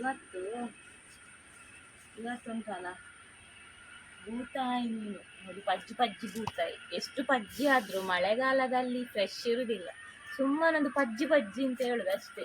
ಇವತ್ತು ಇವತ್ತುಂಟಲ್ಲ ಬೂತಾಯಿ ಮೀನು. ನೋಡಿ ಪಜ್ಜಿ ಪಜ್ಜಿ ಬೂತಾಯಿ ಎಷ್ಟು ಪಜ್ಜಿ ಆದರೂ ಮಳೆಗಾಲದಲ್ಲಿ ಫ್ರೆಶ್ ಇರುವುದಿಲ್ಲ ಸುಮ್ಮನೊಂದು ಪಜ್ಜಿ ಪಜ್ಜಿ ಅಂತ ಹೇಳುದು ಅಷ್ಟೇ.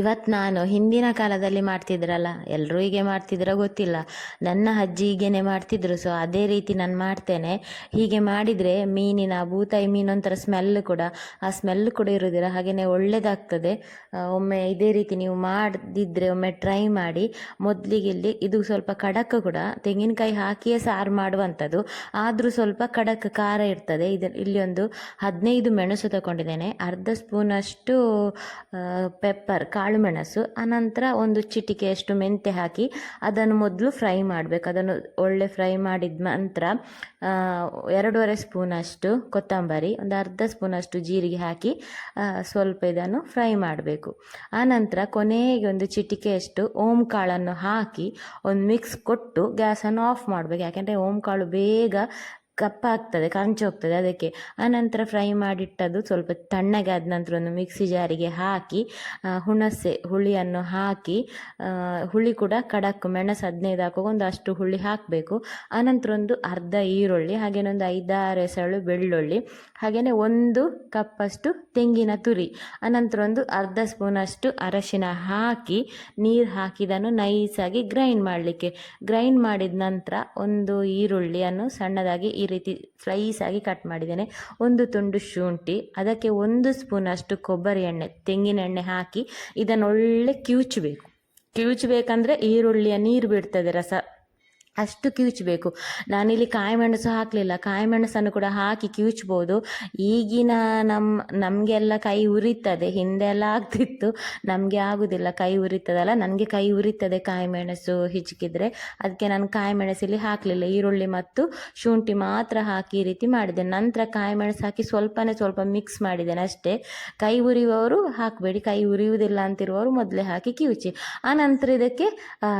ಇವತ್ತು ನಾನು ಹಿಂದಿನ ಕಾಲದಲ್ಲಿ ಮಾಡ್ತಿದ್ರಲ್ಲ ಎಲ್ಲರೂ ಹೀಗೆ ಮಾಡ್ತಿದ್ರೋ ಗೊತ್ತಿಲ್ಲ. ನನ್ನ ಅಜ್ಜಿ ಹೀಗೇನೆ ಮಾಡ್ತಿದ್ರು ಸೊ ಅದೇ ರೀತಿ ನಾನು ಮಾಡ್ತೇನೆ. ಹೀಗೆ ಮಾಡಿದರೆ ಮೀನಿನ ಬೂತಾಯಿ ಒಂಥರ ಸ್ಮೆಲ್ ಕೂಡ, ಆ ಸ್ಮೆಲ್ ಕೂಡ ಇರೋದಿಲ್ಲ ಹಾಗೆಯೇ ಒಳ್ಳೆಯದಾಗ್ತದೆ ಒಮ್ಮೆ ಇದೇ ರೀತಿ ನೀವು ಮಾಡದಿದ್ದರೆ ಒಮ್ಮೆ ಟ್ರೈ ಮಾಡಿ. ಮೊದಲಿಗೆ ಇಲ್ಲಿ ಇದು ಸ್ವಲ್ಪ ಖಡಕ್ ಕೂಡ, ತೆಂಗಿನಕಾಯಿ ಹಾಕಿಯೇ ಸಾರು ಮಾಡುವಂಥದ್ದು, ಆದರೂ ಸ್ವಲ್ಪ ಖಡಕ್ ಖಾರ ಇರ್ತದೆ. ಇದು, ಇಲ್ಲಿ ಒಂದು ಹದಿನೈದು ಮೆಣಸು ತಗೊಂಡಿದ್ದೇನೆ, ಅರ್ಧ ಸ್ಪೂನಷ್ಟು ಪೆಪ್ಪರ್ ಕಾಳು ಮೆಣಸು ಆನಂತರ ಒಂದು ಚಿಟಿಕೆಯಷ್ಟು ಮೆಂತ್ಯ ಹಾಕಿ ಅದನ್ನು ಮೊದಲು ಫ್ರೈ ಮಾಡಬೇಕು. ಅದನ್ನು ಒಳ್ಳೆ ಫ್ರೈ ಮಾಡಿದ ನಂತರ ಎರಡೂವರೆ ಸ್ಪೂನಷ್ಟು ಕೊತ್ತಂಬರಿ, ಒಂದು ಅರ್ಧ ಸ್ಪೂನಷ್ಟು ಜೀರಿಗೆ ಹಾಕಿ ಸ್ವಲ್ಪ ಇದನ್ನು ಫ್ರೈ ಮಾಡಬೇಕು. ಆನಂತರ ಕೊನೆಗೆ ಒಂದು ಚಿಟಿಕೆಯಷ್ಟು ಓಮ್ ಕಾಳನ್ನು ಹಾಕಿ ಒಂದು ಮಿಕ್ಸ್ ಕೊಟ್ಟು ಗ್ಯಾಸನ್ನು ಆಫ್ ಮಾಡಬೇಕು. ಯಾಕೆಂದರೆ ಓಮ್ ಕಾಳು ಬೇಗ ಕಪ್ಪಾಗ್ತದೆ ಕಂಚು ಹೋಗ್ತದೆ ಅದಕ್ಕೆ ಆನಂತರ ಫ್ರೈ ಮಾಡಿಟ್ಟದ್ದು ಸ್ವಲ್ಪ ತಣ್ಣಗೆ ಆದ ನಂತರ ಒಂದು ಮಿಕ್ಸಿ ಜಾರಿಗೆ ಹಾಕಿ ಹುಣಸೆ ಹುಳಿಯನ್ನು ಹಾಕಿ ಹುಳಿ ಕೂಡ ಕಡಕ್ ಮೆಣಸು ಹದಿನೈದು ಒಂದು ಅಷ್ಟು ಹುಳಿ ಹಾಕಬೇಕು. ಆನಂತರ ಒಂದು ಅರ್ಧ ಈರುಳ್ಳಿ ಹಾಗೇನೆ ಒಂದು ಐದಾರು ಎಸಳು ಬೆಳ್ಳುಳ್ಳಿ ಹಾಗೆಯೇ ಒಂದು ಕಪ್ಪಷ್ಟು ತೆಂಗಿನ ತುರಿ ಆನಂತರ ಒಂದು ಅರ್ಧ ಸ್ಪೂನಷ್ಟು ಅರಶಿನ ಹಾಕಿ, ನೀರು ಹಾಕಿದನ್ನು ನೈಸಾಗಿ ಗ್ರೈಂಡ್ ಮಾಡಲಿಕ್ಕೆ. ಗ್ರೈಂಡ್ ಮಾಡಿದ ನಂತರ ಒಂದು ಈರುಳ್ಳಿಯನ್ನು ಸಣ್ಣದಾಗಿ ಈ ರೀತಿ ಸ್ಲೈಸ್ ಆಗಿ ಕಟ್ ಮಾಡಿದ್ದೇನೆ. ಒಂದು ತುಂಡು ಶುಂಠಿ, ಅದಕ್ಕೆ ಒಂದು ಸ್ಪೂನ್ ಅಷ್ಟು ಕೊಬ್ಬರಿ ಎಣ್ಣೆ, ತೆಂಗಿನ ಎಣ್ಣೆ ಹಾಕಿ ಇದನ್ನು ಒಳ್ಳೆ ಕಿವುಚಬೇಕು. ಕಿವುಚಬೇಕಂದ್ರೆ ಈರುಳ್ಳಿಯ ನೀರು ಬಿಡ್ತದೆ, ರಸ ಅಷ್ಟು ಕಿವುಚಬೇಕು. ನಾನಿಲ್ಲಿ ಕಾಯಿ ಮೆಣಸು ಹಾಕಲಿಲ್ಲ. ಕಾಯಿ ಮೆಣಸನ್ನು ಕೂಡ ಹಾಕಿ ಕಿವುಚ್ಬೋದು. ಈಗಿನ ನಮ್ಮ ನಮಗೆಲ್ಲ ಕೈ ಉರಿತದೆ. ಹಿಂದೆ ಎಲ್ಲ ಆಗ್ತಿತ್ತು. ನಮಗೆ ಆಗುದಿಲ್ಲ. ಕೈ ಉರಿತದಲ್ಲ. ನನಗೆ ಕೈ ಉರಿತದೆ ಕಾಯಿ ಮೆಣಸು ಹಿಚ್ಕಿದ್ರೆ. ಅದಕ್ಕೆ ನಾನು ಕಾಯಿ ಮೆಣಸಲ್ಲಿ ಹಾಕಲಿಲ್ಲ. ಈರುಳ್ಳಿ ಮತ್ತು ಶುಂಠಿ ಮಾತ್ರ ಹಾಕಿ ಈ ರೀತಿ ಮಾಡಿದೆ. ನಂತರ ಕಾಯಿ ಮೆಣಸು ಹಾಕಿ ಸ್ವಲ್ಪನೇ ಸ್ವಲ್ಪ ಮಿಕ್ಸ್ ಮಾಡಿದ್ದೇನೆ ಅಷ್ಟೇ. ಕೈ ಉರಿಯುವವರು ಹಾಕಬೇಡಿ. ಕೈ ಉರಿಯುವುದಿಲ್ಲ ಅಂತಿರುವವರು ಮೊದಲೇ ಹಾಕಿ ಕಿವುಚಿ. ಆ ನಂತರ ಇದಕ್ಕೆ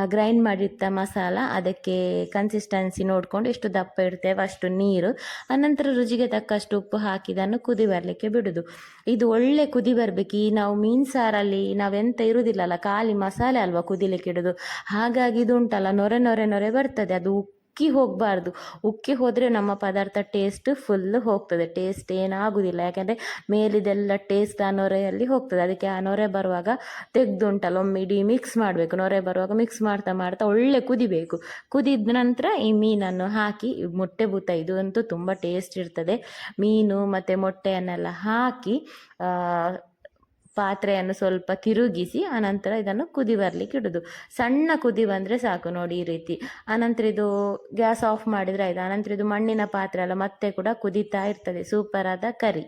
ಗ್ರೈಂಡ್ ಮಾಡಿಟ್ಟ ಮಸಾಲ, ಅದಕ್ಕೆ ಕನ್ಸಿಸ್ಟೆನ್ಸಿ ನೋಡಿಕೊಂಡು ಎಷ್ಟು ದಪ್ಪ ಇಡ್ತೇವೆ, ಅಷ್ಟು ನೀರು. ಅನಂತರ ರುಚಿಗೆ ತಕ್ಕಷ್ಟು ಉಪ್ಪು ಹಾಕಿದನ್ನು ಕುದಿ ಬರಲಿಕ್ಕೆ ಬಿಡುದು. ಇದು ಒಳ್ಳೆ ಕುದಿ ಬರಬೇಕು. ಈ ನಾವು ಮೀನು ಸಾರಲ್ಲಿ ನಾವೆಂತ ಇರುವುದಿಲ್ಲಲ್ಲ ಖಾಲಿ ಮಸಾಲೆ ಅಲ್ವಾ ಕುದಿಲಿಕ್ಕೆ ಇಡೋದು. ಹಾಗಾಗಿ ಇದು ಉಂಟಲ್ಲ, ನೊರೆ ನೊರೆ ನೊರೆ ಬರ್ತದೆ. ಅದು ಉಕ್ಕಿ ಹೋಗಬಾರ್ದು. ಉಕ್ಕಿ ಹೋದರೆ ನಮ್ಮ ಪದಾರ್ಥ ಟೇಸ್ಟ್ ಫುಲ್ ಹೋಗ್ತದೆ. ಟೇಸ್ಟ್ ಏನಾಗುವುದಿಲ್ಲ ಯಾಕೆಂದರೆ ಮೇಲಿದೆಲ್ಲ ಟೇಸ್ಟ್ ಆ ನೊರೆಯಲ್ಲಿ ಹೋಗ್ತದೆ. ಅದಕ್ಕೆ ಆ ನೊರೆ ಬರುವಾಗ ತೆಗೆದುಂಟಲ್ಲ, ಒಮ್ಮೆ ಇಡೀ ಮಿಕ್ಸ್ ಮಾಡಬೇಕು. ನೊರೆ ಬರುವಾಗ ಮಿಕ್ಸ್ ಮಾಡ್ತಾ ಮಾಡ್ತಾ ಒಳ್ಳೆ ಕುದಿಬೇಕು. ಕುದಿದ ನಂತರ ಈ ಮೀನನ್ನು ಹಾಕಿ, ಮೊಟ್ಟೆ ಭೂತ ಇದು ಅಂತೂ ತುಂಬ ಟೇಸ್ಟ್ ಇರ್ತದೆ. ಮೀನು ಮತ್ತು ಮೊಟ್ಟೆಯನ್ನೆಲ್ಲ ಹಾಕಿ ಪಾತ್ರೆಯನ್ನು ಸ್ವಲ್ಪ ತಿರುಗಿಸಿ ಆನಂತರ ಇದನ್ನು ಕುದಿ ಬರಲಿಕ್ಕೆ ಇಡೋದು. ಸಣ್ಣ ಕುದಿ ಬಂದರೆ ಸಾಕು ನೋಡಿ ಈ ರೀತಿ. ಆನಂತರ ಇದು ಗ್ಯಾಸ್ ಆಫ್ ಮಾಡಿದರೆ ಆಯಿತು. ಆನಂತರ ಇದು ಮಣ್ಣಿನ ಪಾತ್ರೆ ಅಲ್ಲ, ಮತ್ತೆ ಕೂಡ ಕುದೀತಾ ಇರ್ತದೆ. ಸೂಪರಾದ ಕರಿ.